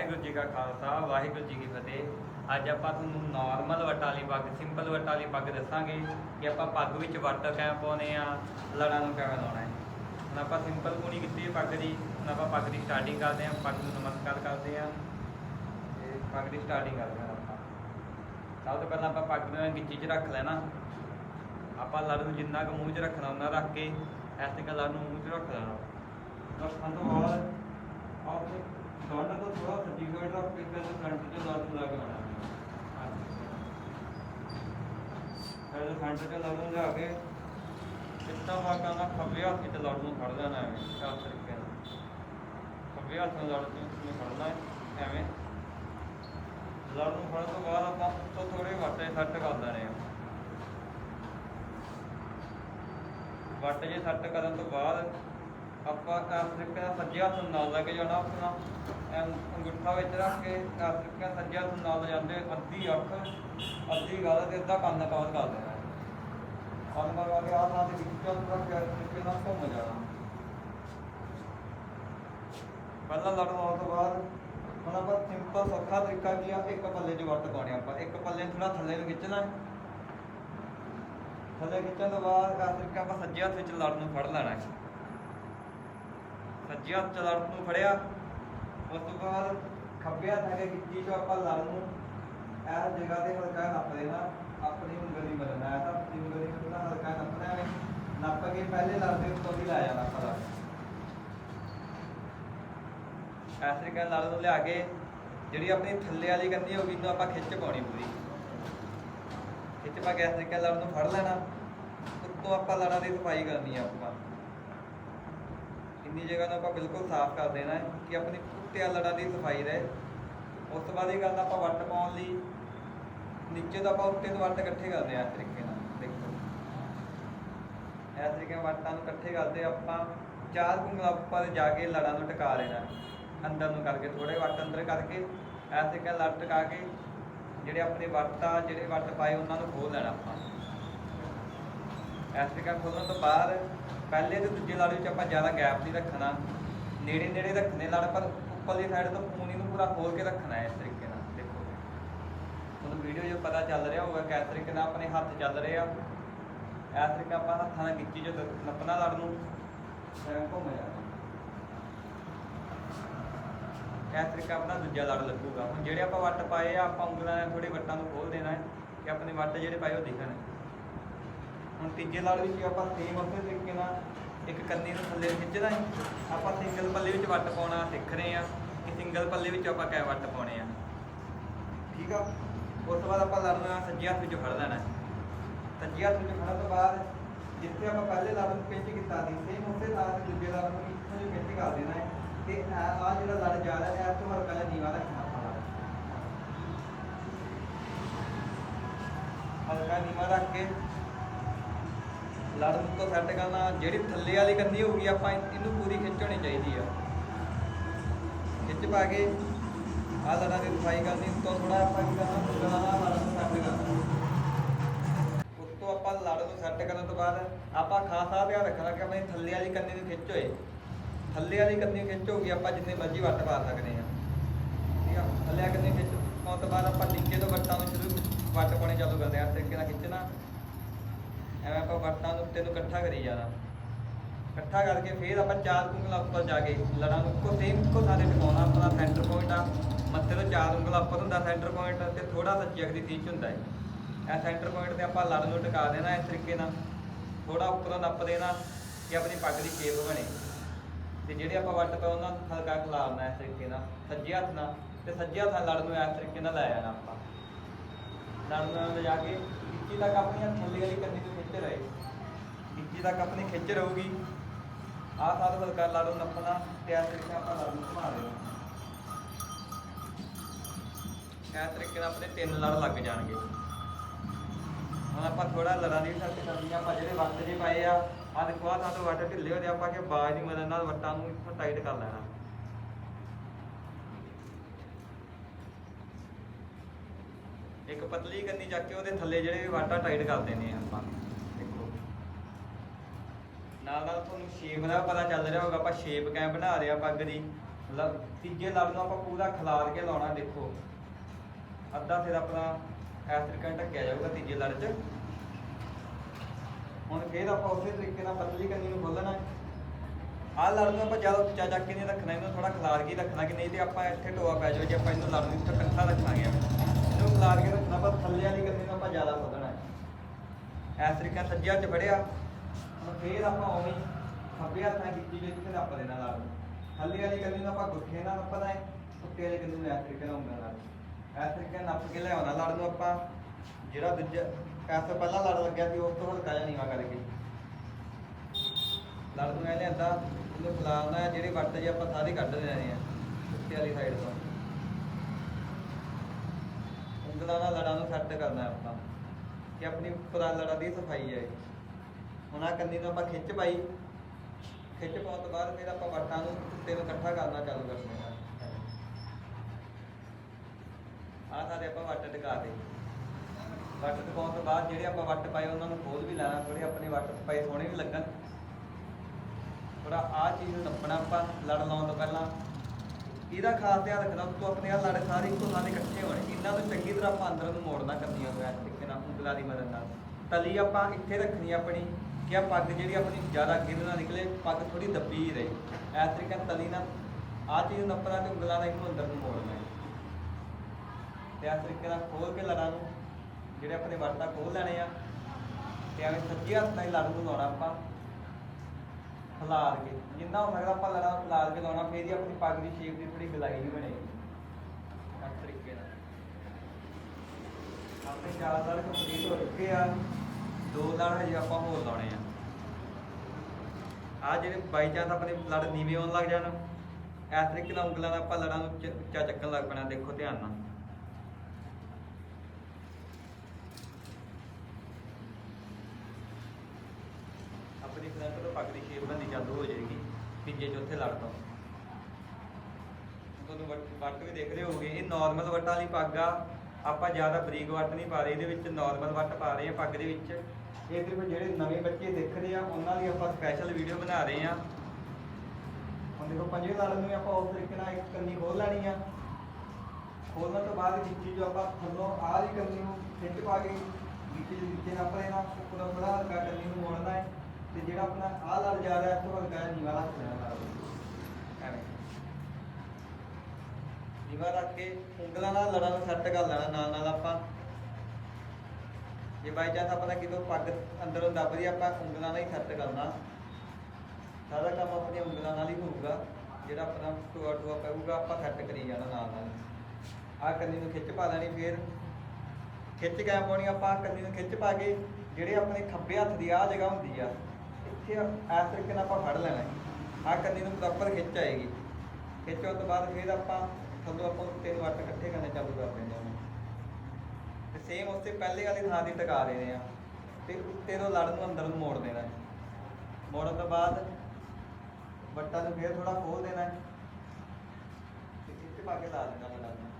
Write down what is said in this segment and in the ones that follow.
ਵਾਹਿਗੁਰੂ ਜੀ ਕਾ ਖਾਲਸਾ, ਵਾਹਿਗੁਰੂ ਜੀ ਕੀ ਫਤਿਹ। ਅੱਜ ਆਪਾਂ ਤੁਹਾਨੂੰ ਨਾਰਮਲ ਵੱਟ ਵਾਲੀ ਪੱਗ ਸਿੰਪਲ ਵੱਟ ਵਾਲੀ ਪੱਗ ਦੱਸਾਂਗੇ ਕਿ ਆਪਾਂ ਪੱਗ ਵਿੱਚ ਵੱਟ ਕਿਵੇਂ ਪਾਉਨੇ ਆ, ਲੜਾਂ ਨੂੰ ਕਿਵੇਂ ਲਾਉਣਾ ਹੈ। ਹੁਣ ਆਪਾਂ ਸਿੰਪਲ ਪੂਣੀ ਕੀਤੀ ਹੈ ਪੱਗ ਦੀ, ਹੁਣ ਆਪਾਂ ਪੱਗ ਦੀ ਸਟਾਰਟਿੰਗ ਕਰਦੇ ਹਾਂ, ਪੱਗ ਨੂੰ ਨਮਸਕਾਰ ਕਰਦੇ ਹਾਂ ਤੇ ਪੱਗ ਦੀ ਸਟਾਰਟਿੰਗ ਕਰਦੇ ਹਾਂ ਆਪਾਂ। ਸਭ ਤੋਂ ਪਹਿਲਾਂ ਆਪਾਂ ਪੱਗ ਨੂੰ ਐਂ ਗਿੱਚੀ 'ਚ ਰੱਖ ਲੈਣਾ। ਆਪਾਂ ਲੜ ਨੂੰ ਜਿੰਨਾ ਕੁ ਮੂੰਹ 'ਚ ਰੱਖਣਾ ਉਹਨਾਂ ਰੱਖ ਕੇ ਐਸੇ ਕਿ ਲੜ ਨੂੰ ਮੂੰਹ 'ਚ ਰੱਖ ਲੈਣਾ। ਰੱਖਣ ਤੋਂ ਬਾਅਦ ਆਪਨੇ ਡਾਂਡਾ ਤੋਂ ਥੋੜਾ ਸੱਜੀ ਸਾਈਡ ਰੱਖ ਕੇ ਫਿਰ ਫਰੰਟ 'ਚ ਲੜ ਨੂੰ ਲਾ ਕੇ ਆਉਣਾ ਫਿਰ ਫਰੰਟ 'ਚ ਲੜ ਨੂੰ ਜਾ ਕੇ ਕਿੱਤਾ ਵਾਕਾਂ ਦਾ ਖੱਬੇ ਹੱਥ 'ਚ ਲੜ ਨੂੰ ਫੜ ਲੈਣਾ ਐਵੇਂ ਇਸ ਤਰੀਕੇ ਨਾਲ। ਖੱਬੇ ਹੱਥ ਨਾਲ ਲੜ ਐਵੇਂ। ਲੜ ਨੂੰ ਫੜਨ ਤੋਂ ਬਾਅਦ ਆਪਾਂ ਤੋਂ ਥੋੜੇ ਵਾਟੇ ਸੱਟ ਕਰ ਲੈਣੇ ਆ। ਵੱਟ ਜੇ ਸੱਟ ਕਰਨ ਤੋਂ ਬਾਅਦ ਆਪਾਂ ਇਸ ਤਰੀਕੇ ਨਾਲ ਸੱਜੇ ਹੱਥ ਨੂੰ ਨਾਲ ਲੈ ਕੇ ਜਾਣਾ ਆਪਣਾ। ਐਂ ਅੰਗੂਠਾ ਵਿੱਚ ਰੱਖ ਕੇ ਇਸ ਤਰੀਕੇ ਨਾਲ ਸੱਜੇ ਹੱਥ ਨੂੰ ਨਾਲ ਜਾਂਦੇ ਅੱਧੀ ਅੱਖ, ਅੱਧੀ ਗੱਲ ਤੇ ਅੱਧਾ ਕੰਨ ਕਵਰ ਕਰ ਦੇਣਾ ਕੰਨ ਕਵਰ ਕੇ ਆਹ ਨਾਲ ਦੇ ਵਿੱਚੋਂ ਰੱਖ ਕੇ ਤਰੀਕੇ ਨਾਲ ਘੁੰਮ ਜਾਣਾ। ਪਹਿਲਾਂ ਲੜਨ ਆਉਣ ਤੋਂ ਬਾਅਦ ਹੁਣ ਆਪਾਂ ਸਿੰਪਲ ਸੌਖਾ ਤਰੀਕਾ ਕੀ ਆ? ਇੱਕ ਪੱਲੇ 'ਚ ਵੱਟ ਪਾਉਣੀ ਆਪਾਂ। ਇੱਕ ਪੱਲੇ ਨੂੰ ਥੋੜਾ ਥੱਲੇ ਨੂੰ ਖਿੱਚਣਾ। ਥੱਲੇ ਖਿੱਚਣ ਤੋਂ ਬਾਅਦ ਇਸ ਤਰੀਕੇ ਆਪਾਂ ਸੱਜੇ ਹੱਥ ਵਿੱਚ ਲੜ ਨੂੰ ਫੜ ਲੈਣਾ। ਹੈ ਸੱਜੇ ਹੱਥ 'ਚ ਲੜ ਨੂੰ ਫੜਿਆ। ਉਸ ਤੋਂ ਬਾਅਦ ਖੱਬੇ ਹੱਥ ਹੈਗੇ ਗਿੱਚੀ 'ਚ ਆਪਾਂ ਲੜ ਨੂੰ ਇਸ ਜਗ੍ਹਾ ਤੇ ਹਲਕਾ ਨੱਪ ਦੇਣਾ। ਆਪਣੀ ਉਂਗਲੀ ਮਰਨਾ ਹੈ ਤਾਂ ਆਪਣੀ ਉਂਗਲੀ ਨੂੰ ਥੋੜਾ ਹਲਕਾ ਨੱਪਣਾ ਹੈ। ਨੱਪ ਕੇ ਪਹਿਲੇ ਲੜ ਦੇ ਉੱਤੋਂ ਵੀ ਲਾਇਆ ਜਾਣਾ ਆਪਾਂ ਇਸ ਤਰੀਕੇ ਨਾਲ ਲੜ ਨੂੰ ਲਿਆ ਕੇ ਜਿਹੜੀ ਆਪਣੀ ਥੱਲੇ ਵਾਲੀ ਕੰਨੀ ਹੋਗੀ ਨੂੰ ਆਪਾਂ ਖਿੱਚ ਪਾਉਣੀ ਪੂਰੀ। ਖਿੱਚ ਪਾ ਕੇ ਇਸ ਤਰੀਕੇ ਨਾਲ ਲੜ ਨੂੰ ਫੜ ਲੈਣਾ। ਉੱਤੋਂ ਆਪਾਂ ਲੜਾਂ ਦੀ ਸਫ਼ਾਈ ਕਰਨੀ ਆ। ਆਪਾਂ ਜਗ੍ਹਾ ਨੂੰ ਆਪਾਂ ਬਿਲਕੁਲ ਸਾਫ਼ ਕਰ ਦੇਣਾ ਹੈ ਕਿ ਆਪਣੀ ਕੁੱਤਿਆਂ ਲੜਾਂ ਦੀ ਸਫ਼ਾਈ ਰਹੇ। ਉਸ ਤੋਂ ਬਾਅਦ ਇਹ ਗੱਲ ਆਪਾਂ ਵੱਟ ਪਾਉਣ ਲਈ ਨੀਚੇ ਤੋਂ ਆਪਾਂ ਉੱਤੇ ਤੋਂ ਵੱਟ ਇਕੱਠੇ ਕਰਦੇ ਆ ਇਸ ਤਰੀਕੇ ਨਾਲ, ਦੇਖੋ। ਇਸ ਤਰੀਕੇ ਨਾਲ ਵੱਟਾਂ ਨੂੰ ਇਕੱਠੇ ਕਰਦੇ ਆਪਾਂ ਚਾਰ ਕੁੰਗਲਾ ਉੱਪਰ ਜਾ ਕੇ ਲੜਾਂ ਨੂੰ ਟਿਕਾ ਲੈਣਾ ਅੰਦਰ ਨੂੰ ਕਰਕੇ ਥੋੜੇ ਵੱਟ ਅੰਦਰ ਕਰਕੇ, ਇਸ ਤਰੀਕੇ ਨਾਲ ਲੜ ਟਿਕਾ ਕੇ ਜਿਹੜੇ ਆਪਣੇ ਵੱਟ ਆ, ਜਿਹੜੇ ਵੱਟ ਪਾਏ ਉਹਨਾਂ ਨੂੰ ਖੋਲ ਲੈਣਾ ਆਪਾਂ। ਇਸ ਤਰੀਕੇ ਖੋਲਣ ਤੋਂ ਬਾਅਦ ਪਹਿਲੇ ਤੇ ਦੂਜੇ ਲੜ ਵਿੱਚ ਆਪਾਂ ਜ਼ਿਆਦਾ ਗੈਪ ਨਹੀਂ ਰੱਖਣਾ। ਨੇੜੇ ਨੇੜੇ ਰੱਖਣੇ ਲੜ, ਪਰ ਉੱਪਰਲੀ ਸਾਈਡ ਤੋਂ ਪੂਣੀ ਨੂੰ ਪੂਰਾ ਖੋਲ ਕੇ ਰੱਖਣਾ ਹੈ ਇਸ ਤਰੀਕੇ ਨਾਲ, ਦੇਖੋ। ਤੁਹਾਨੂੰ ਵੀਡੀਓ 'ਚ ਪਤਾ ਚੱਲ ਰਿਹਾ ਹੋਊਗਾ ਕਿਸ ਤਰੀਕੇ ਨਾਲ ਆਪਣੇ ਹੱਥ ਚੱਲ ਰਹੇ ਆ। ਇਸ ਤਰੀਕੇ ਆਪਾਂ ਹੱਥਾਂ ਨਾਲ ਗਿੱਚੀ 'ਚ ਨੱਪਣਾ ਲੜ ਨੂੰ। ਐਂ ਘੁੰਮ ਜਾਣਾ ਇਸ ਤਰੀਕੇ ਆਪਣਾ ਦੂਜਾ ਲੜ ਲੱਗੂਗਾ। ਹੁਣ ਜਿਹੜੇ ਆਪਾਂ ਵੱਟ ਪਾਏ ਆ, ਆਪਾਂ ਉਂਗਲਾਂ ਨਾਲ ਥੋੜੇ ਵੱਟਾਂ ਨੂੰ ਖੋਲ ਦੇਣਾ ਹੈ ਕਿ ਆਪਣੇ ਵੱਟ ਜਿਹੜੇ ਪਾਏ ਉਹ ਦਿਖਣ। ਹੁਣ ਤੀਜੇ ਲੜ ਵਿੱਚ ਆਪਾਂ ਸੇਮ ਉਸੇ ਤਰੀਕੇ ਨਾਲ ਇੱਕ ਕੰਨੀ ਨੂੰ ਥੱਲੇ ਖਿੱਚਣਾ ਹੈ। ਆਪਾਂ ਸਿੰਗਲ ਪੱਲੇ ਵਿੱਚ ਵੱਟ ਪਾਉਣਾ ਸਿੱਖ ਰਹੇ ਆ ਕਿ ਸਿੰਗਲ ਪੱਲੇ ਵਿੱਚ ਆਪਾਂ ਕਿਵੇਂ ਵੱਟ ਪਾਉਣੇ ਆ। ਠੀਕ ਆ? ਉਸ ਤੋਂ ਬਾਅਦ ਆਪਾਂ ਲੜਨਾ ਸੱਜੇ ਹੱਥ ਵਿੱਚ ਫੜ ਲੈਣਾ ਸੱਜੇ ਹੱਥ ਵਿੱਚ ਫੜਨ ਤੋਂ ਬਾਅਦ ਜਿੱਥੇ ਆਪਾਂ ਪਹਿਲੇ ਲੜ ਨੂੰ ਪਿੰਚ ਕੀਤਾ ਸੀ ਸੇਮ ਉਸੇ ਤਰ੍ਹਾਂ ਤੇ ਦੂਜੇ ਲੜ ਨੂੰ ਇੱਥੋਂ ਜਿਹਾ ਪਿੰਚ ਕਰ ਦੇਣਾ ਹੈ ਤੇ ਆ ਜਿਹੜਾ ਲੜ ਜਾ ਰਿਹਾ ਹੈ ਇਹ ਤੋਂ ਹਲਕਾ ਪਹਿਲਾਂ ਨੀਵਾ ਰੱਖਣਾ ਆਪਾਂ ਹਲਕਾ ਨੀਵਾ ਰੱਖ ਕੇ ਲੜ ਨੂੰ ਤੋਂ ਸੈੱਟ ਕਰਨਾ, ਜਿਹੜੀ ਥੱਲੇ ਵਾਲੀ ਕੰਨੀ ਹੋਊਗੀ, ਆਪਾਂ ਇਹਨੂੰ ਪੂਰੀ ਖਿੱਚਣੀ ਚਾਹੀਦੀ ਆ। ਖਿੱਚ ਪਾ ਕੇ ਆ ਲੜਾਂ ਦੀ ਸਫ਼ਾਈ ਕਰਨੀ ਉੱਤੋਂ ਥੋੜਾ ਆਪਾਂ ਕੀ ਕਰਨਾ ਫੁੱਲਾਂ ਲੜ ਨੂੰ ਸੈੱਟ ਕਰਨਾ। ਉੱਤੋਂ ਆਪਾਂ ਲੜ ਨੂੰ ਸੈੱਟ ਕਰਨ ਤੋਂ ਬਾਅਦ, ਆਪਾਂ ਖਾਸਾ ਧਿਆਨ ਰੱਖਣਾ ਕਿ ਆਪਣੀ ਥੱਲੇ ਵਾਲੀ ਕੰਨੀ ਨੂੰ ਖਿੱਚ ਹੋਏ। ਥੱਲੇ ਵਾਲੀ ਕੰਨੀ ਖਿੱਚ ਹੋਊਗੀ, ਆਪਾਂ ਜਿੰਨੇ ਮਰਜ਼ੀ ਵੱਟ ਪਾ ਸਕਦੇ ਹਾਂ ਠੀਕ ਆ? ਥੱਲੇ ਵਾਲੀ ਕੰਨੀ ਖਿੱਚ ਤੋਂ ਬਾਅਦ ਆਪਾਂ ਨੀਚੇ ਤੋਂ ਵੱਟਾਂ ਨੂੰ ਸ਼ੁਰੂ, ਵੱਟ ਪਾਉਣੇ ਚਾਲੂ ਕਰਦੇ ਹਾਂ ਤਰੀਕੇ ਨਾਲ ਖਿੱਚਣਾ। ਐਵੇਂ ਆਪਾਂ ਵਰਤਾਂ ਨੂੰ ਉੱਤੇ ਨੂੰ ਇਕੱਠਾ ਕਰੀ ਜਾਣਾ। ਇਕੱਠਾ ਕਰਕੇ ਫਿਰ ਆਪਾਂ ਚਾਰ ਉਂਗਲਾਂ ਉੱਪਰ ਜਾ ਕੇ ਲੜਾਂ ਨੂੰ ਇੱਕੋ ਸੇਮ ਇੱਕੋ ਥਾਂ ਟਿਕਾਉਣਾ, ਆਪਣਾ ਸੈਂਟਰ ਪੁਆਇੰਟ ਆ। ਮੱਥੇ ਤੋਂ ਚਾਰ ਉਂਗਲਾਂ ਉੱਪਰ ਹੁੰਦਾ ਸੈਂਟਰ ਪੁਆਇੰਟ ਤੇ ਥੋੜਾ ਸੱਚੀ ਅਗਦੀ ਤੀਚ ਹੁੰਦਾ ਹੈ। ਇਹ ਸੈਂਟਰ ਪੁਆਇੰਟ ਤੇ ਆਪਾਂ ਲੜ ਨੂੰ ਟਿਕਾ ਦੇਣਾ ਇਸ ਤਰੀਕੇ ਨਾਲ। ਥੋੜਾ ਉੱਪਰੋਂ ਨੱਪ ਦੇਣਾ ਕਿ ਆਪਣੀ ਪੱਗ ਦੀ ਸ਼ੇਪ ਬਣੇ। ਤੇ ਜਿਹੜੇ ਆਪਾਂ ਵੱਟ ਪਾ ਉਹਨਾਂ ਨੂੰ ਹਲਕਾ ਖਿਲਾਰਨਾ ਇਸ ਤਰੀਕੇ ਨਾਲ, ਸੱਜੇ ਹੱਥ ਨਾਲ ਤੇ ਸੱਜੇ ਹੱਥ ਨਾਲ ਲੜ ਨੂੰ ਇਸ ਤਰੀਕੇ ਨਾਲ ਲੈ ਜਾਣਾ ਆਪਾਂ। ਲੜ ਨੂੰ ਲਿਜਾ ਕੇ ਗਿੱਚੀ ਤੱਕ ਆਪਣੀਆਂ ਥੱਲੇ ਵਾਲੀ ਕੰਨੀ ਨੂੰ ਖਿੱਚ ਰਹੇ। ਗਿੱਚੀ ਤੱਕ ਆਪਣੀ ਖਿੱਚ ਰਹੂਗੀ। ਆਹ ਸਾਧ ਹਲਕਾ ਲੜ ਨੂੰ ਨੱਪਣਾ ਤੇ ਇਸ ਤਰੀਕੇ ਨਾਲ ਆਪਾਂ ਲੜ ਨੂੰ ਘੁਮਾ ਦੇਣਾ ਇਸ ਤਰੀਕੇ ਨਾਲ ਆਪਣੇ ਤਿੰਨ ਲੜ ਲੱਗ ਜਾਣਗੇ। ਹੁਣ ਆਪਾਂ ਥੋੜਾ ਲੜਾਂ ਦੀ ਸੱਟ ਕਰਨੀ ਆ, ਆਪਾਂ ਜਿਹੜੇ ਵੱਟ ਜੇ ਪਾਏ ਆ ਆ ਦੇਖੋ, ਆਹ ਤਾਂ ਵੱਟ ਢਿੱਲੇ ਹੋਦੇ ਆਪਾਂ ਕਿ ਬਾਜ ਦੀ ਮਦਦ ਨਾਲ ਵੱਟਾਂ ਨੂੰ ਇੱਥੋਂ ਟਾਈਟ ਕਰ ਲੈਣਾ। ਇੱਕ ਪਤਲੀ ਕੰਨੀ ਚੱਕ ਕੇ ਉਹਦੇ ਥੱਲੇ ਜਿਹੜੇ ਵਾਟਾ ਟਾਈਟ ਕਰ ਦੇਣੇ ਆ ਆਪਾਂ। ਦੇਖੋ ਨਾਲ ਨਾਲ ਤੁਹਾਨੂੰ ਸ਼ੇਪ ਦਾ ਪਤਾ ਚੱਲ ਰਿਹਾ ਹੋਗਾ ਆਪਾਂ ਸ਼ੇਪ ਕਿਵੇਂ ਬਣਾ ਰਹੇ ਆ ਪੱਗ ਦੀ। ਲ- ਤੀਜੇ ਲੜ ਨੂੰ ਆਪਾਂ ਪੂਰਾ ਖਿਲਾਰ ਕੇ ਲਾਉਣਾ, ਦੇਖੋ। ਅੱਧਾ ਫਿਰ ਆਪਣਾ ਇਸ ਤਰੀਕੇ ਨਾਲ ਢੱਕਿਆ ਜਾਊਗਾ ਤੀਜੇ ਲੜ 'ਚ। ਹੁਣ ਫਿਰ ਆਪਾਂ ਉਸੇ ਤਰੀਕੇ ਨਾਲ ਪਤਲੀ ਕੰਨੀ ਨੂੰ ਖੋਲਣਾ ਆਹ ਲੜ ਨੂੰ ਆਪਾਂ ਜ਼ਿਆਦਾ ਉੱਚਾ ਚੱਕ ਕੇ ਨਹੀਂ ਰੱਖਣਾ, ਇਹਨੂੰ ਥੋੜਾ ਖਿਲਾਰ ਕੇ ਰੱਖਣਾ ਕਿ ਨਹੀਂ ਤੇ ਆਪਾਂ ਇੱਥੇ ਟੋਆ ਪੈ ਜਾਵੇ ਜੇ ਆਪਾਂ ਇਹਨੂੰ ਲੜ ਨੂੰ ਇੱਥੇ ਇਕੱਠਾ ਰੱਖਾਂਗੇ। ਇਹਨੂੰ ਖਿਲਾਰ ਕੇ ਰੱਖਣਾ, ਪਰ ਥੱਲੇ ਵਾਲੀ ਕੰਨੀ ਨੂੰ ਆਪਾਂ ਜ਼ਿਆਦਾ ਖੋਲਣਾ ਇਸ ਤਰੀਕੇ ਨਾਲ ਸੱਜੇ 'ਚ ਫੜਿਆ ਹੁਣ ਫੇਰ ਆਪਾਂ ਉਵੇਂ ਹੀ ਖੱਬੇ ਹੱਥ ਨਾਲ ਕੀਤੀ ਜੇ ਕਿਤੇ ਨੱਪ ਦੇਣਾ ਲੜ ਥੱਲੇ ਵਾਲੀ ਕੰਨੀ ਨੂੰ ਆਪਾਂ ਗੁੱਠੇ ਨਾਲ ਨੱਪਣਾ ਹੈ, ਉੱਤੇ ਵਾਲੀ ਕੰਨੀ ਨੂੰ ਇਸ ਤਰੀਕੇ ਨਾਲ ਉਂਗਲ ਨਾਲ। ਇਸ ਤਰੀਕੇ ਨਾਲ ਨੱਪ ਕੇ ਲਿਆਉਣਾ ਲੜ ਨੂੰ ਆਪਾਂ, ਜਿਹੜਾ ਦੂਜਾ, ਇਸ ਤੋਂ ਪਹਿਲਾਂ ਲੜ ਲੱਗਿਆ ਸੀ, ਉਸ ਤੋਂ ਹਲਕਾ ਜਿਹਾ ਨੀਵਾ ਕਰਕੇ। ਲੜ ਨੂੰ ਇਹ ਲਿਆਂਦਾ ਇਹਨੂੰ ਫਲਾਉਣਾ ਜਿਹੜੇ ਵੱਟ ਜੇ ਆਪਾਂ ਸਾਰੇ ਕੱਢ ਦੇਣੇ ਆ, ਉੱਤੇ ਵਾਲੀ ਸਾਈਡ ਤੋਂ। ਉਂਗਲਾਂ ਨਾਲ ਲੜਾਂ ਨੂੰ ਸੈੱਟ ਕਰਨਾ ਆਪਾਂ। ਕਿ ਆਪਣੀ ਪੁਰਾ ਲੜਾ ਦੀ ਸਫ਼ਾਈ ਹੈ ਹੁਣ ਆ ਕੰਨੀ ਨੂੰ ਆਪਾਂ ਖਿੱਚ ਪਾਈ। ਖਿੱਚ ਪਾਉਣ ਤੋਂ ਬਾਅਦ ਫਿਰ ਆਪਾਂ ਵੱਟਾਂ ਨੂੰ ਉੱਤੇ ਨੂੰ ਇਕੱਠਾ ਕਰਨਾ ਚਾਲੂ ਕਰਦੇ ਹਾਂ। ਆਹ ਸਾਰੇ ਆਪਾਂ ਵੱਟ ਟਿਕਾ ਦੇ ਵੱਟ ਟਿਕਾਉਣ ਤੋਂ ਬਾਅਦ ਜਿਹੜੇ ਆਪਾਂ ਵੱਟ ਪਾਏ, ਉਹਨਾਂ ਨੂੰ ਖੋਲ ਵੀ ਲੈਣਾ ਥੋੜੇ ਆਪਣੇ ਵੱਟ ਪਾਏ ਸੋਹਣੇ ਵੀ ਲੱਗਣ। ਥੋੜਾ ਆਹ ਚੀਜ਼ ਨੂੰ ਨੱਪਣਾ ਆਪਾਂ, ਲੜ ਲਾਉਣ ਤੋਂ ਪਹਿਲਾਂ। ਇਹਦਾ ਖਾਸ ਧਿਆਨ ਰੱਖਣਾ, ਤੂੰ ਆਪਣੇ ਆ ਲੜ ਸਾਰੇ ਇੱਕੋ ਥਾਂ ਇਕੱਠੇ ਹੋਣ। ਇਹਨਾਂ ਨੂੰ ਚੰਗੀ ਤਰ੍ਹਾਂ ਆਪਾਂ ਅੰਦਰ ਨੂੰ ਮੋੜਨਾ ਕਰਨੀਆਂ ਹੋਇਆ ਤਰੀਕੇ ਨਾਲ ਉਂਗਲਾਂ ਦੀ ਮਦਦ ਨਾਲ। ਤਲੀ ਆਪਾਂ ਇੱਥੇ ਰੱਖਣੀ ਆਪਣੀ। ਕਿ ਆ ਪੱਗ ਜਿਹੜੀ ਆਪਣੀ ਜ਼ਿਆਦਾ ਅੱਗੇ ਨਾ ਨਿਕਲੇ, ਪੱਗ ਥੋੜੀ ਦੱਬੀ ਹੀ ਰਹੇ। ਇਸ ਤਰੀਕੇ ਨਾਲ ਤਲੀ ਨਾਲ ਆਹ ਚੀਜ਼ ਨੂੰ ਨੱਪਣਾ ਤੇ ਉਂਗਲਾਂ ਦਾ ਇਹਨੂੰ ਅੰਦਰ ਨੂੰ ਮੋੜਨਾ ਹੈ। ਤੇ ਇਸ ਤਰੀਕੇ ਨਾਲ ਖੋਲ ਕੇ ਲੜਾਂ ਨੂੰ, ਜਿਹੜੇ ਆਪਣੇ ਵਾਟਾ ਖੋਲ ਲੈਣੇ ਆ, ਤੇ ਐਵੇਂ ਸੱਜੇ ਹੱਥ ਨਾਲ ਹੀ ਲੜ ਨੂੰ ਲਾਉਣਾ ਆਪਾਂ। ਫਲਾਰ ਕੇ, ਜਿੰਨਾ ਹੋ ਸਕਦਾ ਆਪਾਂ ਲੜਾ ਫਲਾਰ ਕੇ ਲਾਉਣਾ, ਫੇਰ ਹੀ ਆਪਣੀ ਪੱਗ ਦੀ ਸ਼ੇਪ ਦੀ ਥੋੜੀ ਗਲਾਈ ਵੀ ਬਣੇਗੀ ਇਸ ਤਰੀਕੇ ਨਾਲ। ਆਪਣੇ ਚਾਰ ਲੜ ਕੰਪਲੀਟ ਹੋ ਚੁੱਕੇ ਆ। ਦੋ ਲੜ ਹਜੇ ਆਪਾਂ ਹੋਰ ਲਾਉਣੇ ਆ। ਆ ਜਿਹੜੇ ਬਾਈ ਚਾਂਸ ਆਪਣੇ ਲੜ ਨੀਵੇਂ ਆਉਣ ਲੱਗ ਜਾਣ, ਇਸ ਤਰੀਕੇ ਨਾਲ ਉਂਗਲਾਂ ਨਾਲ ਆਪਾਂ ਲੜਾਂ ਨੂੰ ਉੱਚ- ਉੱਚਾ ਚੱਕਣ ਲੱਗ ਪੈਣਾ, ਦੇਖੋ ਧਿਆਨ ਨਾਲ। ਆਪਣੀ ਫਰੰਟ ਤੋਂ ਪੱਗ ਦੀ ਸ਼ੇਪ ਬਣਨੀ ਚਾਲੂ ਹੋ ਜਾਏਗੀ ਤੀਜੇ ਚੌਥੇ ਲੜ ਤੋਂ ਤੁਹਾਨੂੰ ਵੱਟ ਵੱਟ ਵੀ ਦੇਖ ਰਹੇ ਹੋਗੇ ਇਹ ਨਾਰਮਲ ਵੱਟਾਂ ਵਾਲੀ ਪੱਗ ਆ, ਆਪਾਂ ਜ਼ਿਆਦਾ ਬਰੀਕ ਵੱਟ ਨਹੀਂ ਪਾ ਰਹੇ, ਇਹਦੇ ਵਿੱਚ ਨਾਰਮਲ ਵੱਟ ਪਾ ਰਹੇ ਆ ਪੱਗ ਦੇ ਵਿੱਚ। ਇਹ ਸਿਰਫ ਜਿਹੜੇ ਨਵੇਂ ਬੱਚੇ ਦੇਖ ਆ, ਉਹਨਾਂ ਲਈ ਆਪਾਂ ਸਪੈਸ਼ਲ ਵੀਡੀਓ ਬਣਾ ਰਹੇ ਆ। ਹੁਣ ਦੇਖੋ ਪੰਜੇ ਲੜ ਨੂੰ ਆਪਾਂ ਉਸ ਤਰੀਕੇ ਨਾਲ ਇੱਕ ਕੰਨੀ ਖੋਲ ਲੈਣੀ ਆ। ਖੋਲਣ ਤੋਂ ਬਾਅਦ ਵਿੱਚੀ ਜੋ ਆਪਾਂ ਥੱਲੋਂ ਆਹ ਦੀ ਕੰਨੀ ਨੂੰ ਖਿੱਚ ਪਾ ਕੇ ਵਿੱਚੇ ਦੇ ਵਿੱਚੇ ਨੱਪ ਲੈਣਾ, ਉੱਪਰੋਂ ਥੋੜਾ ਹਲਕਾ ਕੰਨੀ ਨੂੰ ਮੋੜਨਾ ਹੈ ਤੇ ਜਿਹੜਾ ਆਪਣਾ ਆਹ ਲੜ ਜਾ ਰਿਹਾ ਇਸ ਤੋਂ ਹਲਕਾ ਨੀਵਾ ਰੱਖ ਲੈਣਾ ਐਵੇਂ। ਨੀਵਾ ਰੱਖ ਕੇ ਉਂਗਲਾਂ ਨਾਲ ਲੜਾਂ ਨੂੰ ਸੈੱਟ ਕਰ ਲੈਣਾ ਨਾਲ ਨਾਲ ਆਪਾਂ ਜੇ ਬਾਈ ਚਾਂਸ ਆਪਣਾ ਕਿਤੋਂ ਪੱਗ ਅੰਦਰੋਂ ਦੱਬ ਰਹੀ ਆਪਾਂ ਉਂਗਲਾਂ ਨਾਲ ਹੀ ਸੈੱਟ ਕਰਨਾ। ਸਾਰਾ ਕੰਮ ਆਪਣੀਆਂ ਉਂਗਲਾਂ ਨਾਲ ਹੀ ਹੋਊਗਾ, ਜਿਹੜਾ ਆਪਣਾ ਟੋਆ ਟੋਆ ਪਊਗਾ ਆਪਾਂ ਸੈੱਟ ਕਰੀ ਜਾਣਾ ਨਾਲ ਨਾਲ। ਆਹ ਕੰਨੀ ਨੂੰ ਖਿੱਚ ਪਾ ਲੈਣੀ ਫੇਰ। ਖਿੱਚ ਕਿਆ ਪਾਉਣੀ ਆਪਾਂ ਕੰਨੀ ਨੂੰ ਖਿੱਚ ਪਾ ਕੇ, ਜਿਹੜੇ ਆਪਣੇ ਖੱਬੇ ਹੱਥ ਦੀ ਆਹ ਜਗ੍ਹਾ ਹੁੰਦੀ ਆ, ਇੱਥੇ ਇਸ ਤਰੀਕੇ ਨਾਲ ਆਪਾਂ ਫੜ ਲੈਣਾ। ਆਹ ਕੰਨੀ ਨੂੰ ਪ੍ਰੋਪਰ ਖਿੱਚ ਆਏਗੀ। ਖਿੱਚਣ ਤੋਂ ਬਾਅਦ ਫਿਰ ਆਪਾਂ, ਥੱਲੋਂ ਆਪਾਂ ਤਿੰਨ ਨੂੰ ਇਕੱਠੇ ਕਰਨੇ ਚਾਲੂ ਕਰ ਦਿੰਦੇ ਹਾਂ। ਸੇਮ ਉਸੇ ਪਹਿਲੇ ਵਾਲੀ ਥਾਂ ਦੀ ਟਿਕਾ ਦੇਣੇ ਆ। ਤੇ ਉੱਤੇ ਤੋਂ ਲੜ ਨੂੰ ਅੰਦਰ ਨੂੰ ਮੋੜ ਦੇਣਾ। ਹੈ ਮੋੜਨ ਤੋਂ ਬਾਅਦ ਵੱਟਾਂ ਨੂੰ ਫੇਰ ਥੋੜਾ ਖੋਲ ਦੇਣਾ। ਹੈ ਤੇ ਇੱਥੇ ਪਾ ਕੇ ਲਾ ਦੇਣਾ ਲੜਾਂ ਨੂੰ।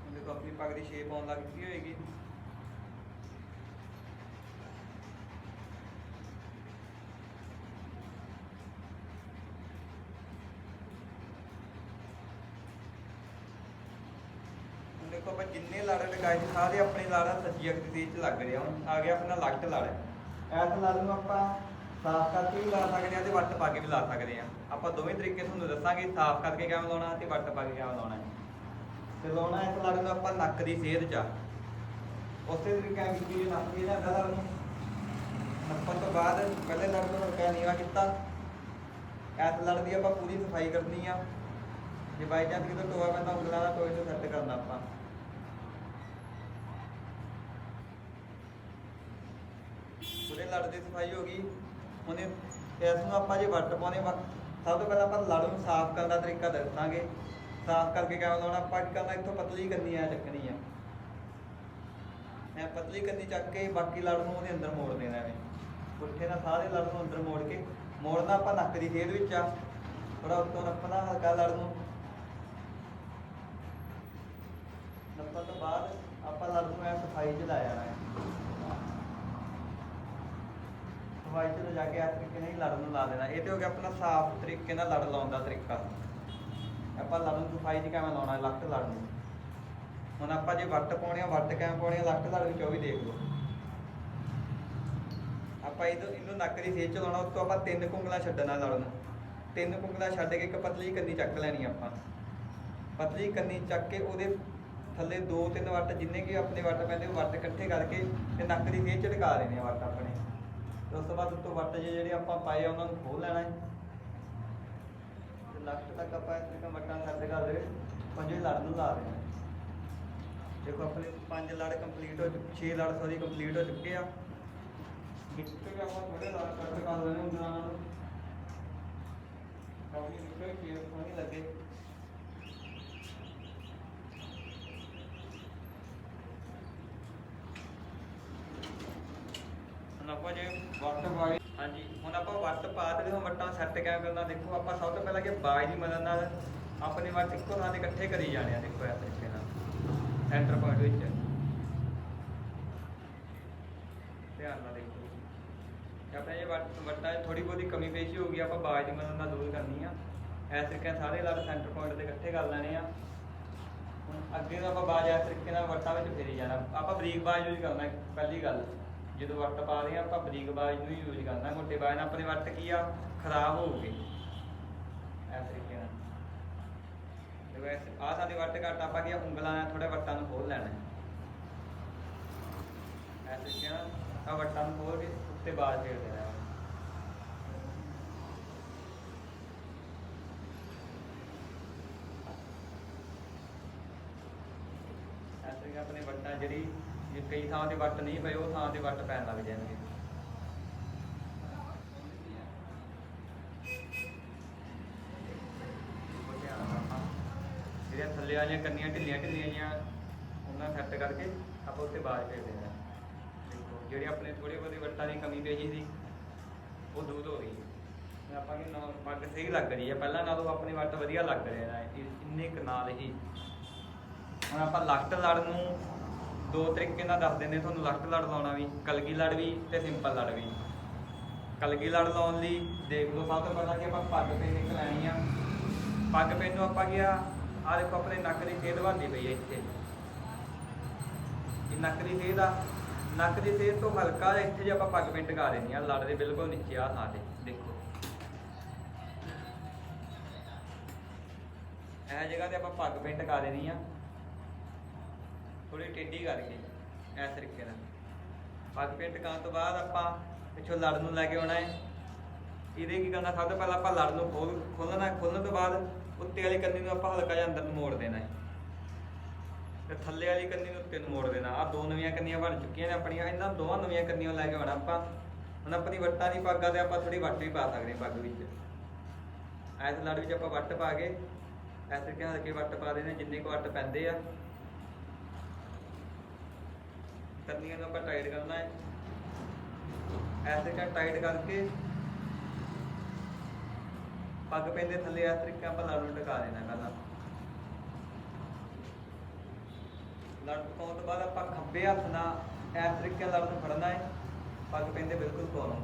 ਹੁਣ ਦੇਖੋ ਆਪਣੀ ਪੱਗ ਦੀ ਸ਼ੇਪ ਆਉਣ ਲੱਗ ਗਈ ਹੋਏਗੀ ਹੁਣ ਦੇਖੋ ਆਪਾਂ ਜਿੰਨੇ ਲਾੜੇ ਲਗਾਏ ਸੀ, ਸਾਰੇ ਆਪਣੇ ਲਾੜਾ ਸੱਜੀ ਅੱਖ ਦੀ ਤੇਜ਼ ਚ ਲੱਗ ਰਿਹਾ ਹੁਣ। ਆ ਗਿਆ ਆਪਣਾ ਲੱਟ ਲੜ। ਐਸ ਲੜ ਨੂੰ ਆਪਾਂ ਸਾਫ਼ ਕਰਕੇ ਵੀ ਲਾ ਸਕਦੇ ਆ ਤੇ ਵੱਟ ਪਾ ਕੇ ਵੀ ਲਾ ਸਕਦੇ ਆ ਆਪਾਂ ਦੋਵੇਂ ਤਰੀਕੇ ਤੁਹਾਨੂੰ ਦੱਸਾਂਗੇ, ਸਾਫ਼ ਕਰਕੇ ਕਿਵੇਂ ਲਾਉਣਾ ਤੇ ਵੱਟ ਪਾ ਕੇ ਕਿਵੇਂ ਲਾਉਣਾ। ਤੇ ਲਾਉਣਾ ਇਸ ਲੜ ਨੂੰ ਆਪਾਂ ਨੱਕ ਦੀ ਸੇਧ ਚ। ਉਸੇ ਤਰੀਕੇ ਨਾਲ ਕੀਤੀ ਨੱਕ ਦੀ ਲੈਂਦਾ ਲੜ ਨੂੰ। ਨੱਪਣ ਤੋਂ ਬਾਅਦ ਪਹਿਲੇ ਲੜ ਨੂੰ ਹਲਕਾ ਨੀਵਾ ਕੀਤਾ। ਐਸ ਲੜ ਦੀ ਆਪਾਂ ਪੂਰੀ ਸਫ਼ਾਈ ਕਰਨੀ ਆ। ਜੇ ਬਾਈ ਚਾਂਸ ਕਿਤੇ ਟੋਆ ਪੈਂਦਾ, ਉਂਗਲਾਂ ਦਾ ਟੋਏ ਨੂੰ ਸੈੱਟ ਕਰਨਾ ਆਪਾਂ। ਪੂਰੇ ਸਫ਼ਾਈ ਹੋ ਗਈ। ਹੁਣ ਇਸ ਨੂੰ ਆਪਾਂ ਜੇ ਵੱਟ ਪਾਉਣੇ ਸਭ ਤੋਂ ਪਹਿਲਾਂ ਆਪਾਂ ਲੜ ਨੂੰ ਸਾਫ਼ ਕਰਨ ਦਾ ਤਰੀਕਾ ਦੱਸਾਂਗੇ। ਸਾਫ਼ ਕਰਕੇ ਕਿਵੇਂ ਲਾਉਣਾ? ਪੱਟ ਕਰਨਾ ਇੱਥੋਂ ਪਤਲੀ ਕਰਨੀ ਆ ਚੱਕਣੀ ਆ। ਮੈਂ ਪਤਲੀ ਕਰਨੀ ਚੱਕ ਕੇ ਬਾਕੀ ਲੜ ਨੂੰ ਉਹਦੇ ਅੰਦਰ ਮੋੜ ਦੇਣਾ ਐਵੇਂ। ਪੁੱਠੇ ਨਾਲ ਸਾਰੇ ਲੜ ਨੂੰ ਅੰਦਰ ਮੋੜ ਕੇ ਮੋੜਨਾ ਆਪਾਂ ਨੱਕ ਦੀ ਖੇਡ ਵਿੱਚ ਆ। ਥੋੜਾ ਉੱਤੋਂ ਨੱਪਣਾ, ਹਲਕਾ ਲੜ ਨੂੰ। ਨੱਪਣ ਤੋਂ ਬਾਅਦ ਆਪਾਂ ਲੜ ਨੂੰ ਐ ਸਫ਼ਾਈ ਚ ਲਾਇਆ ਹੈ ਸਫ਼ਾਈ ਚ ਲਿਜਾ ਕੇ ਇਸ ਤਰੀਕੇ ਨਾਲ ਹੀ ਲੜ ਨੂੰ ਲਾ ਦੇਣਾ। ਇਹ ਤੇ ਹੋ ਗਿਆ ਆਪਣਾ ਸਾਫ਼ ਤਰੀਕੇ ਨਾਲ ਲੜ ਲਾਉਣ ਦਾ ਤਰੀਕਾ। ਆਪਾਂ ਲੜ ਸਫ਼ਾਈ ਚ ਕਿਵੇਂ ਲਾਉਣਾ ਲੱਕ ਲੜ ਨੂੰ ਹੁਣ ਆਪਾਂ ਜੇ ਵੱਟ ਪਾਉਣੇ ਆ, ਵੱਟ ਕਿਵੇਂ ਪਾਉਣੇ ਆ ਲੱਕ ਲੜ ਵਿੱਚ ਉਹ ਵੀ ਦੇਖ ਲਓ। ਆਪਾਂ ਇਹਨੂੰ ਇਹਨੂੰ ਨੱਕ ਦੀ ਫੇਸ ਚ ਲਾਉਣਾ, ਉਸ ਤੋਂ ਆਪਾਂ ਤਿੰਨ ਕੁੰਗਲਾ ਛੱਡਣਾ ਲੜ ਨੂੰ ਤਿੰਨ ਕੁੰਗਲਾ ਛੱਡ ਕੇ ਇੱਕ ਪਤਲੀ ਕੰਨੀ ਚੱਕ ਲੈਣੀ ਆਪਾਂ। ਪਤਲੀ ਕੰਨੀ ਚੱਕ ਕੇ ਉਹਦੇ ਥੱਲੇ ਦੋ ਤਿੰਨ ਵੱਟ, ਜਿੰਨੇ ਕਿ ਆਪਣੇ ਵੱਟ ਪੈਂਦੇ, ਉਹ ਵੱਟ ਇਕੱਠੇ ਕਰਕੇ ਤੇ ਨੱਕ ਦੀ ਫੇਸ ਚ ਟਿਕਾ ਦੇਣੇ ਆ ਵੱਟ ਆਪਣੇ। ਤੇ ਉਸ ਤੋਂ ਬਾਅਦ ਉੱਤੋਂ ਵੱਟ ਜੇ ਜਿਹੜੇ ਆਪਾਂ ਪਾਏ ਆ, ਉਹਨਾਂ ਨੂੰ ਖੋਲ ਲੈਣਾ ਹੈ। ਤੇ ਲੱਕ ਤੱਕ ਆਪਾਂ ਇਸ ਤਰੀਕੇ ਵੱਟਾਂ ਸੈੱਟ ਕਰ ਦੇ ਪੰਜੇ ਲੜ ਨੂੰ ਲਾ ਦੇਣਾ ਦੇਖੋ, ਆਪਣੇ ਪੰਜ ਲੜ ਕੰਪਲੀਟ ਹੋ ਚੁੱਕੇ 6 ਲੜ ਸੌਰੀ ਕੰਪਲੀਟ ਹੋ ਚੁੱਕੇ ਆ। ਜਿੱਥੇ ਵੀ ਆਪਾਂ ਥੋੜੇ ਲੜ ਕੱਟ ਕਰ ਲੈਣੇ ਹੁੰਦੇ ਨਾਲ। ਕਾਫੀ ਨਿਕਲ ਕੇ ਸੋਹਣੀ ਲੱਗੇ। ਹੁਣ ਆਪਾਂ ਜੇ ਵੱਟ ਪਾਏ ਹਾਂਜੀ, ਹੁਣ ਆਪਾਂ ਵੱਟ ਪਾ ਤੇ ਹੁਣ ਵੱਟਾਂ ਸੈੱਟ ਕਿਵੇਂ ਕਰਨਾ। ਦੇਖੋ, ਆਪਾਂ ਸਭ ਤੋਂ ਪਹਿਲਾਂ ਕਿ ਬਾਜ ਦੀ ਮਦਦ ਨਾਲ ਆਪਣੇ ਵੱਟ ਇੱਕੋ ਥਾਂ ਤੇ ਇਕੱਠੇ ਕਰੀ ਜਾਣੇ ਆ, ਦੇਖੋ ਇਸ ਤਰੀਕੇ ਨਾਲ। ਸੈਂਟਰ ਪੁਆਇੰਟ ਵਿੱਚ। ਧਿਆਨ ਨਾਲ ਦੇਖੋ। ਤੇ ਆਪਣੇ ਇਹ ਵੱਟ ਵੱਟਾਂ 'ਚ ਥੋੜੀ ਬਹੁਤੀ ਕਮੀ ਪੇਸ਼ੀ ਹੋ ਗਈ, ਆਪਾਂ ਬਾਜ ਦੀ ਮਦਦ ਨਾਲ ਦੂਰ ਕਰਨੀ ਆ। ਇਸ ਤਰੀਕੇ ਨਾਲ ਸਾਰੇ ਲੜ ਸੈਂਟਰ ਪੁਆਇੰਟ ਤੇ ਇਕੱਠੇ ਕਰ ਲੈਣੇ ਆ। ਹੁਣ ਅੱਗੇ ਦਾ ਆਪਾਂ ਬਾਜ ਇਸ ਤਰੀਕੇ ਨਾਲ ਵੱਟਾਂ ਵਿੱਚ ਫੇਰੀ ਜਾਣਾ। ਆਪਾਂ ਬਰੀਕ ਬਾਜ ਯੂਜ਼ ਕਰਨਾ ਪਹਿਲੀ ਗੱਲ। ਜਦੋਂ ਵਰਤ ਪਾ ਰਹੇ ਆ, ਆਪਾਂ ਬਰੀਕ ਬਾਜ ਨੂੰ ਯੂਜ਼ ਕਰਨਾ, ਮੋਟੇ ਬਾਜ ਨਾਲ ਆਪਣੇ ਵੱਟ ਕੀ ਆ? ਖਰਾਬ ਹੋਊਗੇ। ਇਸ ਤਰੀਕੇ ਨਾਲ। ਦੇਖੋ ਇਸ ਸਾਡੇ ਵੱਟ ਘੱਟ ਆਪਾਂ ਕੀ ਉਂਗਲਾਂ ਨਾਲ ਥੋੜੇ ਵੱਟਾਂ ਨੂੰ ਖੋਲ ਲੈਣਾ। ਹੈ। ਇਸ ਤਰੀਕੇ ਨਾਲ ਆ ਵੱਟਾਂ ਨੂੰ ਖੋਲ ਕੇ ਉੱਤੇ ਬਾਜ ਫੇਰ ਦੇਣਾ ਆਪਣੇ ਵੱਟਾਂ ਜਿਹੜੀ ਜੇ ਕਈ ਥਾਂ ਤੇ ਵੱਟ ਨਹੀਂ ਪਏ, ਉਹ ਥਾਂ ਤੇ ਵੱਟ ਪੈਣ ਲੱਗ ਜਾਣਗੇ। ਜਿਹੜੀਆਂ ਥੱਲੇ ਵਾਲੀਆਂ ਕੰਨੀਆਂ ਢਿੱਲੀਆਂ ਢਿੱਲੀਆਂ ਜਿਹੀਆਂ, ਉਹਨਾਂ ਸੈੱਟ ਕਰਕੇ ਆਪਾਂ ਉੱਤੇ ਬਾਜ ਫੇਰ ਦੇਣਾ। ਦੇਖੋ, ਜਿਹੜੀ ਆਪਣੇ ਥੋੜੀ ਬਹੁਤੀ ਵੱਟਾਂ ਦੀ ਕਮੀ ਪਈ ਸੀ, ਉਹ ਦੂਰ ਹੋ ਗਈ। ਆਪਾਂ ਕਿ ਨਾ, ਵੱਟ ਸਹੀ ਲੱਗ ਰਹੀ ਹੈ। ਪਹਿਲਾਂ ਨਾਲੋਂ ਆਪਣੀ ਵੱਟ ਵਧੀਆ ਲੱਗ ਰਿਹਾ ਇੰਨੇ ਕੁ ਨਾਲ ਹੀ। ਹੁਣ ਆਪਾਂ ਲੱਟ ਲੜ ਨੂੰ ਦੋ ਤਰੀਕੇ ਨਾਲ ਦੱਸ ਦਿੰਦੇ ਤੁਹਾਨੂੰ ਲੱਟ ਲੜ ਲਾਉਣਾ ਵੀ, ਕਲਗੀ ਲੜ ਵੀ ਤੇ ਸਿੰਪਲ ਲੜ ਵੀ। ਕਲਗੀ ਲੜ ਲਾਉਣ ਲਈ ਦੇਖ ਲਓ, ਸਭ ਤੋਂ ਪਹਿਲਾਂ ਕਿ ਆਪਾਂ ਪੱਗ ਪੇ ਨਿਕ ਲੈਣੀ ਆ। ਪੱਗ ਪੇ ਨੂੰ ਆਪਾਂ ਕੀ ਆ ਦੇਖੋ ਆਪਣੇ ਨੱਕ ਦੀ ਖੇਦ ਬਣਦੀ ਪਈ ਹੈ ਇੱਥੇ। ਇਹ ਨੱਕ ਦੀ ਖੇਦ ਆ, ਨੱਕ ਦੀ ਖੇਦ ਤੋਂ ਹਲਕਾ ਜਿਹਾ ਇੱਥੇ ਜੇ ਆਪਾਂ ਪੱਗ ਪੇ ਟਿਕਾ ਦੇਣੀ ਆ, ਲੜ ਦੇ ਬਿਲਕੁਲ ਨੀਚੇ ਆ ਥਾਂ ਤੇ, ਦੇਖੋ। ਇਹ ਜਗ੍ਹਾ ਤੇ ਆਪਾਂ ਪੱਗ ਪੇ ਟਿਕਾ ਦੇਣੀ ਆ। ਥੋੜੀ ਟੇਢੀ ਕਰਕੇ ਇਸ ਤਰੀਕੇ ਨਾਲ। ਪੱਗ ਪੇ ਟਿਕਾਉਣ ਤੋਂ ਬਾਅਦ ਆਪਾਂ ਪਿੱਛੋਂ ਲੜ ਨੂੰ ਲੈ ਕੇ ਆਉਣਾ ਹੈ। ਇਹਦੇ ਕੀ ਕਰਨਾ, ਸਭ ਤੋਂ ਪਹਿਲਾਂ ਆਪਾਂ ਲੜ ਨੂੰ ਖੋਲ ਖੋਲਣਾ ਖੋਲਣ ਤੋਂ ਬਾਅਦ ਉੱਤੇ ਵਾਲੀ ਕੰਨੀ ਨੂੰ ਆਪਾਂ ਹਲਕਾ ਜਿਹਾ ਅੰਦਰ ਨੂੰ ਮੋੜ ਦੇਣਾ ਹੈ। ਤੇ ਥੱਲੇ ਵਾਲੀ ਕੰਨੀ ਨੂੰ ਉੱਤੇ ਨੂੰ ਮੋੜ ਦੇਣਾ। ਆ ਦੋ ਨਵੀਆਂ ਕੰਨੀਆਂ ਬਣ ਚੁੱਕੀਆਂ ਨੇ ਆਪਣੀਆਂ, ਇਹਨਾਂ ਦੋਵਾਂ ਨਵੀਆਂ ਕੰਨੀਆਂ ਲੈ ਕੇ ਆਉਣਾ ਆਪਾਂ। ਹੁਣ ਆਪਣੀ ਵੱਟਾਂ ਦੀ ਪੱਗਾਂ ਤੇ ਆਪਾਂ ਥੋੜੀ ਵੱਟ ਵੀ ਪਾ ਸਕਦੇ ਪੱਗ ਵਿੱਚ। ਐਸ ਲੜ ਵਿੱਚ ਆਪਾਂ ਵੱਟ ਪਾ ਕੇ ਐਸ ਤਰੀਕੇ ਨਾਲ ਹਲਕੇ ਵੱਟ ਪਾ ਦੇਣੇ, ਜਿੰਨੇ ਕੁ ਵੱਟ ਪੈਂਦੇ ਆ। ਕੰਨੀਆਂ ਨੂੰ ਆਪਾਂ ਟਾਈਟ ਕਰਨਾ ਹੈ। ਐਸੇ ਕਾ ਟਾਈਟ ਕਰਕੇ ਪੱਗ ਪੈਂਦੇ ਥੱਲੇ ਇਸ ਤਰੀਕੇ ਆਪਾਂ ਲੜ ਨੂੰ ਟਿਕਾ ਦੇਣਾ ਪਹਿਲਾਂ। ਲੜ ਟਿਕਾਉਣ ਤੋਂ ਬਾਅਦ ਆਪਾਂ ਖੱਬੇ ਹੱਥ ਨਾਲ ਇਸ ਤਰੀਕੇ ਨਾਲ ਲੜ ਨੂੰ ਫੜਨਾ ਹੈ। ਪੱਗ ਪੈਂਦੇ ਬਿਲਕੁਲ ਕੋਲੋਂ।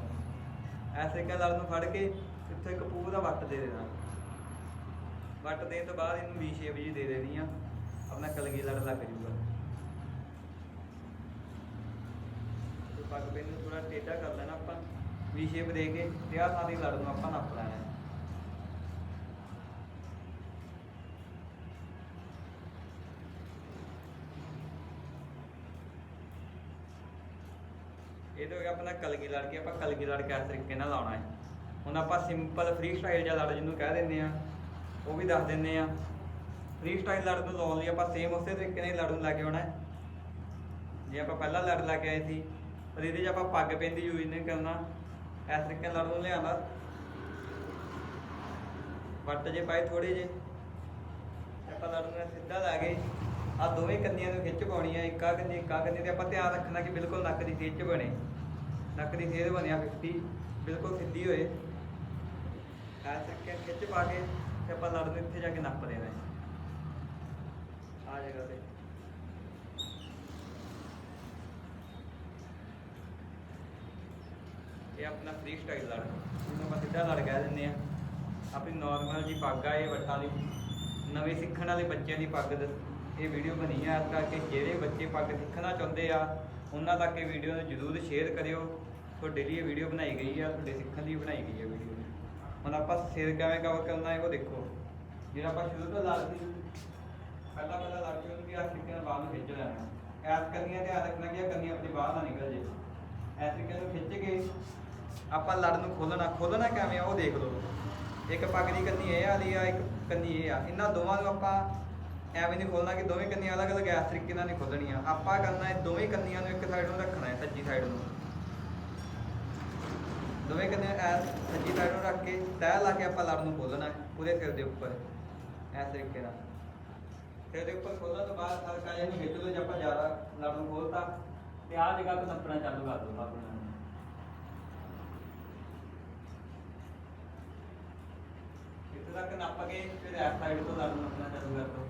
ਇਸ ਤਰੀਕੇ ਨਾਲ ਲੜ ਨੂੰ ਫੜ ਕੇ ਇੱਥੇ ਇੱਕ ਪੂਰਾ ਵੱਟ ਦੇ ਦੇਣਾ। ਵੱਟ ਦੇਣ ਤੋਂ ਬਾਅਦ ਇਹਨੂੰ ਵੀ ਸ਼ੇਪ ਜੀ ਦੇ ਦੇਣੀ ਆ। ਆਪਣਾ ਕਲਗੀ ਲੜ ਲੱਗ ਜੂਗਾ ਤੇ ਪੱਗ ਪੈਨ ਨੂੰ ਥੋੜਾ ਟੇਢਾ ਕਰ ਲੈਣਾ ਆਪਾਂ, ਵੀ ਸ਼ੇਪ ਦੇ ਕੇ ਤੇ ਆਹ ਥਾਂ ਦੀ ਲੜ ਨੂੰ ਆਪਾਂ ਨੱਪ ਲੈਣਾ ਇਹ ਤਾਂ ਆਪਣਾ ਕਲਗੀ ਲੜ ਕੇ, ਆਪਾਂ ਕਲਗੀ ਲੜ ਕੇ ਤਰੀਕੇ ਨਾਲ ਲਾਉਣਾ ਹੈ। ਹੁਣ ਆਪਾਂ ਸਿੰਪਲ ਫ੍ਰੀ ਸਟਾਈਲ ਜਾਂ ਲੜ ਜਿਹਨੂੰ ਕਹਿ ਦਿੰਦੇ ਆ ਉਹ ਵੀ ਦੱਸ ਦਿੰਦੇ ਆ ਫ੍ਰੀ ਸਟਾਈਲ ਲੜ ਨੂੰ ਲਾਉਣ ਲਈ ਆਪਾਂ ਸੇਮ ਉਸੇ ਤਰੀਕੇ ਨਾਲ ਲੜਨ ਲੜ ਨੂੰ ਲੈ ਕੇ ਆਉਣਾ ਹੈ। ਜੇ ਆਪਾਂ ਪਹਿਲਾਂ ਲੜ ਲੈ ਕੇ ਆਏ ਸੀ ਪਰ ਇਹਦੇ 'ਚ ਆਪਾਂ ਪੱਗ ਪੈਂਦੀ ਯੂਜ਼ ਨਹੀਂ ਕਰਨਾ ਇਸ ਤਰੀਕੇ ਨਾਲ ਲੜ ਨੂੰ ਲਿਆਉਣਾ ਵੱਟ ਜੇ ਪਾਏ ਥੋੜੇ ਜੇ। ਆਪਾਂ ਲੜਨ ਨੂੰ ਸਿੱਧਾ ਲਾ ਕੇ ਆ ਦੋਵੇਂ ਕੰਨੀਆਂ ਨੂੰ ਖਿੱਚ ਪਾਉਣੀ ਆ ਇੱਕਾ ਕੰਨੀ ਇੱਕਾ ਕੰਨੀ ਤੇ ਆਪਾਂ ਧਿਆਨ ਰੱਖਣਾ ਕਿ ਬਿਲਕੁਲ ਨੱਕ ਦੀ ਖਿੱਚ ਬਣੇ। ਨੱਕ ਦੀ ਖੇਦ ਬਣਿਆ 50 ਬਿਲਕੁਲ ਸਿੱਧੀ ਹੋਏ। ਇਸ ਤਰੀਕੇ ਖਿੱਚ ਪਾ ਕੇ ਤੇ ਆਪਾਂ ਲੜਨ ਇੱਥੇ ਜਾ ਕੇ ਨੱਪ ਦੇਣਾ ਹੈ ਆ ਜਗ੍ਹਾ ਤੇ। ਇਹ ਆਪਣਾ ਫ੍ਰੀ ਸਟਾਈਲ ਲੜ। ਇਹਨੂੰ ਆਪਾਂ ਸਿੱਧਾ ਲੜ ਕਹਿ ਦਿੰਦੇ ਆ। ਆਪਣੀ ਨਾਰਮਲ ਜੀ ਪੱਗ ਆ, ਇਹ ਵੱਟਾਂ ਦੀ। ਨਵੇਂ ਸਿੱਖਣ ਵਾਲੇ ਬੱਚਿਆਂ ਦੀ ਪੱਗ ਦ- ਇਹ ਵੀਡੀਓ ਬਣੀ ਆ ਇਸ ਕਰਕੇ ਜਿਹੜੇ ਬੱਚੇ ਪੱਗ ਸਿੱਖਣਾ ਚਾਹੁੰਦੇ ਆ, ਉਹਨਾਂ ਤੱਕ ਇਹ ਵੀਡੀਓ ਨੂੰ ਜ਼ਰੂਰ ਸ਼ੇਅਰ ਕਰਿਓ। ਤੁਹਾਡੇ ਲਈ ਇਹ ਵੀਡੀਓ ਬਣਾਈ ਗਈ ਆ, ਤੁਹਾਡੇ ਸਿੱਖਣ ਲਈ ਬਣਾਈ ਗਈ ਆ ਵੀਡੀਓ ਹੁਣ ਆਪਾਂ ਸਿਰ ਕਿਵੇਂ ਕਵਰ ਕਰਨਾ ਹੈ, ਉਹ ਦੇਖੋ। ਜਿਹੜਾ ਆਪਾਂ ਸ਼ੁਰੂ ਤੋਂ ਲੜ ਸੀ, ਪਹਿਲਾਂ ਪਹਿਲਾਂ ਲੜ ਕੇ ਉਹਨੂੰ ਵੀ ਆਹ ਤਰੀਕੇ ਨਾਲ ਬਾਹਰ ਨੂੰ ਖਿੱਚ ਲੈਣਾ। ਐਸ ਕਰਨੀਆਂ ਧਿਆਨ ਰੱਖਣਾ ਕਿ ਇਹ ਕੰਨੀ ਆਪਣੀ ਬਾਹਰ ਨਾ ਨਿਕਲ ਜੇ। ਐਸ ਤਰੀਕੇ ਨੂੰ ਖਿੱਚ ਕੇ ਆਪਾਂ ਲੜ ਨੂੰ ਖੋਲਣਾ ਖੋਲਣਾ ਕਿਵੇਂ ਆ, ਉਹ ਦੇਖ ਲਓ। ਇੱਕ ਪੱਗ ਦੀ ਕੰਨੀ ਇਹ ਵਾਲੀ ਆ, ਇੱਕ ਕੰਨੀ ਇਹ ਆ। ਇਹਨਾਂ ਦੋਵਾਂ ਨੂੰ ਆਪਾਂ ਐਵੇਂ ਨਹੀਂ ਖੋਲਣਾ ਕਿ ਦੋਵੇਂ ਕੰਨੀਆਂ ਅਲੱਗ-ਅਲੱਗ ਇਸ ਤਰੀਕੇ ਨਾਲ ਨਹੀਂ ਖੋਲਣੀਆਂ ਆਪਾਂ ਕਰਨਾ ਹੈ ਦੋਵੇਂ ਕੰਨੀਆਂ ਨੂੰ ਇੱਕ ਸਾਈਡ ਨੂੰ ਰੱਖਣਾ ਹੈ, ਸੱਜੀ ਸਾਈਡ ਨੂੰ। ਦੋਵੇਂ ਕੰਨੀਆਂ ਐਸ, ਸੱਜੀ ਸਾਈਡ ਨੂੰ ਰੱਖ ਕੇ ਤੈਅ ਲਾ ਕੇ ਆਪਾਂ ਲੜ ਨੂੰ ਖੋਲਣਾ ਹੈ, ਪੂਰੇ ਸਿਰ ਦੇ ਉੱਪਰ ਇਸ ਤਰੀਕੇ ਨਾਲ। ਸਿਰ ਦੇ ਉੱਪਰ ਖੋਲਣ ਤੋਂ ਬਾਅਦ ਹਲਕਾ ਜਿਹਾ ਨਹੀਂ ਖਿੱਚ ਲਓ, ਜੇ ਆਪਾਂ ਜ਼ਿਆਦਾ ਲੜ ਨੂੰ ਖੋਲਤਾ ਤੇ ਆਹ ਜਗ੍ਹਾ ਤੋਂ ਨੱਪਣਾ ਚਾਲੂ ਕਰ ਦੋ ਆਪਣਾ ਇੱਥੇ ਤੱਕ ਨੱਪ ਕੇ ਫਿਰ ਇਸ ਸਾਈਡ ਤੋਂ ਲੜ ਨੱਪਣਾ ਚਾਲੂ ਕਰ ਦੋ।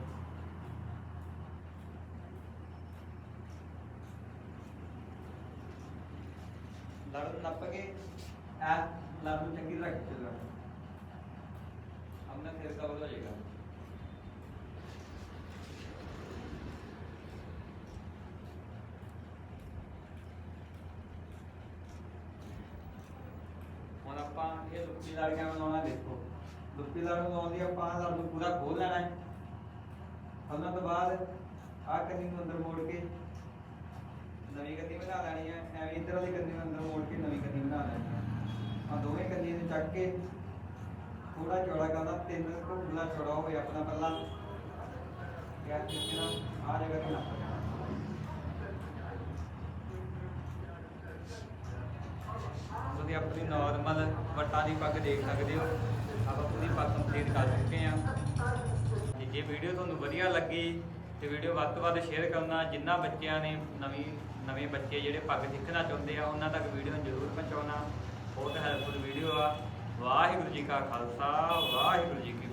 ਲੜ ਨੱਪ ਕੇ ਐ ਲੜ ਚੰਗੀ ਤਰ੍ਹਾਂ ਖਿੱਚ ਆਪਣਾ ਸਿਰ ਕਵਰ ਹੋ ਜਾਏਗਾ। ਹੁਣ ਆਪਾਂ ਇਹ ਲੁੱਕੀ ਲੜ ਬਣਾਉਣਾ ਦੇਖੋ। ਲੁੱਕੀ ਨੂੰ ਲਾਉਣ ਲਈ ਆਪਾਂ ਲੜ ਨੂੰ ਪੂਰਾ ਖੋਲ ਲੈਣਾ ਹੈ। ਉਹਨਾਂ ਤੋਂ ਬਾਅਦ ਆਹ ਕੰਨੀ ਨੂੰ ਅੰਦਰ ਮੋੜ ਕੇ ਨਵੀਂ ਕੰਨੀ ਬਣਾ ਲੈਣੀ ਹੈ। ਐਵੇਂ ਇੱਧਰ ਵਾਲੀ ਕੰਨੀ ਨੂੰ ਅੰਦਰ ਮੋੜ ਕੇ ਨਵੀਂ ਕੰਨੀ ਬਣਾ ਲੈਣੀ ਹੈ। ਆ ਦੋਵੇਂ ਕੰਨੀ ਨੂੰ ਚੱਕ ਕੇ ਥੋੜਾ ਚੌੜਾ ਕਰਨਾ ਤਿੰਨ ਕੁ ਚੌੜਾ ਹੋਵੇ ਆਪਣਾ ਪਹਿਲਾਂ। ਯਾਰ ਤਰੀਕੇ ਨਾਲ ਆ ਜਗ੍ਹਾ ਤੇ ਨੱਪ ਤੁਸੀਂ ਆਪਣੀ ਨਾਰਮਲ ਵੱਟਾਂ ਦੀ ਪੱਗ ਦੇਖ ਸਕਦੇ ਹੋ। ਆਪਾਂ ਪੂਰੀ ਪੱਗ ਕੰਪਲੀਟ ਕਰ ਚੁੱਕੇ ਹਾਂ। ਤੇ ਜੇ ਵੀਡੀਓ ਤੁਹਾਨੂੰ ਵਧੀਆ ਲੱਗੀ, ਤੇ ਵੀਡੀਓ ਵੱਧ ਤੋਂ ਵੱਧ ਸ਼ੇਅਰ ਕਰਨਾ। ਜਿੰਨਾ ਬੱਚਿਆਂ ਨੇ ਨਵੀਂ, ਨਵੇਂ ਬੱਚੇ ਜਿਹੜੇ ਪੱਗ ਸਿੱਖਣਾ ਚਾਹੁੰਦੇ ਆ, ਉਹਨਾਂ ਤੱਕ ਵੀਡੀਓ ਨੂੰ ਜ਼ਰੂਰ ਪਹੁੰਚਾਉਣਾ। ਬਹੁਤ ਹੈਲਪਫੁਲ ਵੀਡੀਓ ਆ। ਵਾਹਿਗੁਰੂ ਜੀ ਕਾ ਖਾਲਸਾ, ਵਾਹਿਗੁਰੂ ਜੀ ਕੀ